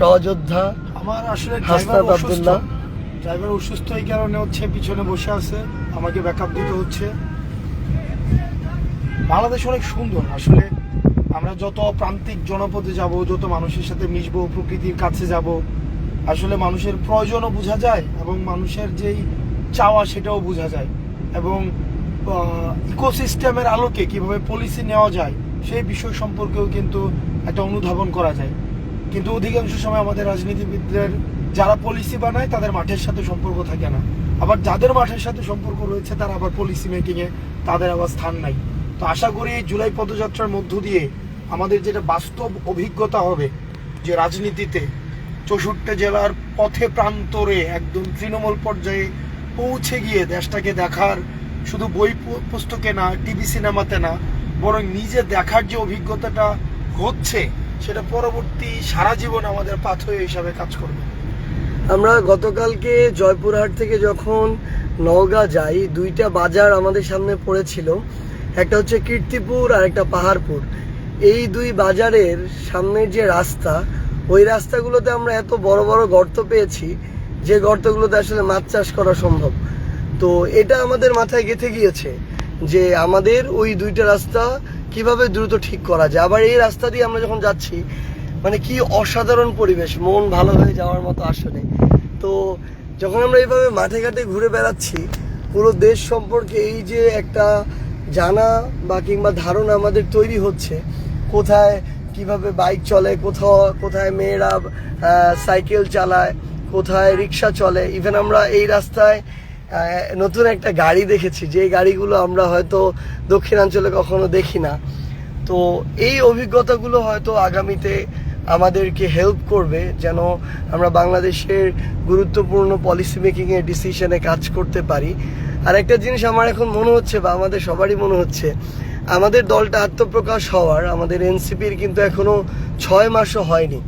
সহযোদ্ধা আমার আসলে হাসনাত ড্রাইভার আব্দুল্লাহ। ড্রাইভার অসুস্থ এই কারণে হচ্ছে পিছনে বসে আছে আমাকে ব্যাকআপ দিতে হচ্ছে। বাংলাদেশ অনেক সুন্দর আসলে আমরা যত প্রান্তিক জনপদে যাব যত মানুষের সাথে মিশবো প্রকৃতির কাছে যাব আসলে মানুষের প্রয়োজনও বোঝা যায় এবং মানুষের যেই চাওয়া সেটাও বোঝা যায় এবং ইকোসিস্টেমের আলোকে কীভাবে পলিসি নেওয়া যায় সেই বিষয় সম্পর্কেও কিন্তু একটা অনুধাবন করা যায়। কিন্তু অধিকাংশ সময় আমাদের রাজনীতিবিদদের যারা পলিসি বানায়, তাদের মাঠের সাথে সম্পর্ক থাকে না। আবার যাদের মাঠের সাথে সম্পর্ক রয়েছে, তারা আবার পলিসি মেকিং এ তাদের আবার স্থান নাই। তো আশা করি এই জুলাই পদযাত্রার মধ্য দিয়ে আমাদের যেটা বাস্তব অভিজ্ঞতা হবে, যে রাজনীতিতে চৌষট্টি জেলার পথে প্রান্তরে একদম তৃণমূল পর্যায়ে পৌঁছে গিয়ে দেশটাকে দেখার শুধু বই পুস্তকে না, টিভি সিনেমাতে না, বরং নিজে দেখার যে অভিজ্ঞতাটা হচ্ছে সেটা পরবর্তী সারা জীবন আমাদের পাথর হিসাবে কাজ করবে। আমরা গতকালকে জয়পুরহাট থেকে যখন নওগাঁ যাই, দুইটা বাজার আমাদের সামনে পড়েছিল। একটা হচ্ছে কীর্তিপুর আর একটা পাহাড়পুর। এই দুই বাজারের সামনের যে রাস্তা, ওই রাস্তাগুলোতে আমরা এত বড় বড় গর্ত পেয়েছি, যে গর্তগুলোতে আসলে মাছ চাষ করা সম্ভব। তো এটা আমাদের মাথায় গেঁথে গিয়েছে যে আমাদের ওই দুইটা রাস্তা কীভাবে দ্রুত ঠিক করা যায়? আবার এই রাস্তা দিয়ে আমরা যখন যাচ্ছি মানে কি অসাধারণ পরিবেশ, মন ভালো হয়ে যাওয়ার মতো আসলে। তো যখন আমরা এইভাবে মাঠে ঘাটে ঘুরে বেড়াচ্ছি, পুরো দেশ সম্পর্কে এই যে একটা জানা বা কিংবা ধারণা আমাদের তৈরি হচ্ছে, কোথায় কীভাবে বাইক চলে, কোথাও, কোথায় মেয়েরা সাইকেল চালায়, কোথায় রিক্সা চলে ইভেন আমরা এই রাস্তায় নতুন একটা গাড়ি দেখেছি যে গাড়িগুলো আমরা হয়তো দক্ষিণাঞ্চলে কখনো দেখি না। তো এই অভিজ্ঞতাগুলো হয়তো আগামীতে আমাদেরকে হেল্প করবে, যেন আমরা বাংলাদেশের গুরুত্বপূর্ণ পলিসি মেকিং এর ডিসিশনে কাজ করতে পারি। আর একটা জিনিস আমার এখন মনে হচ্ছে, বা আমাদের সবারই মনে হচ্ছে, আমাদের দলটা আত্মপ্রকাশ হওয়ার, আমাদের এনসিপির কিন্তু এখনও ছয় মাসও হয়নি।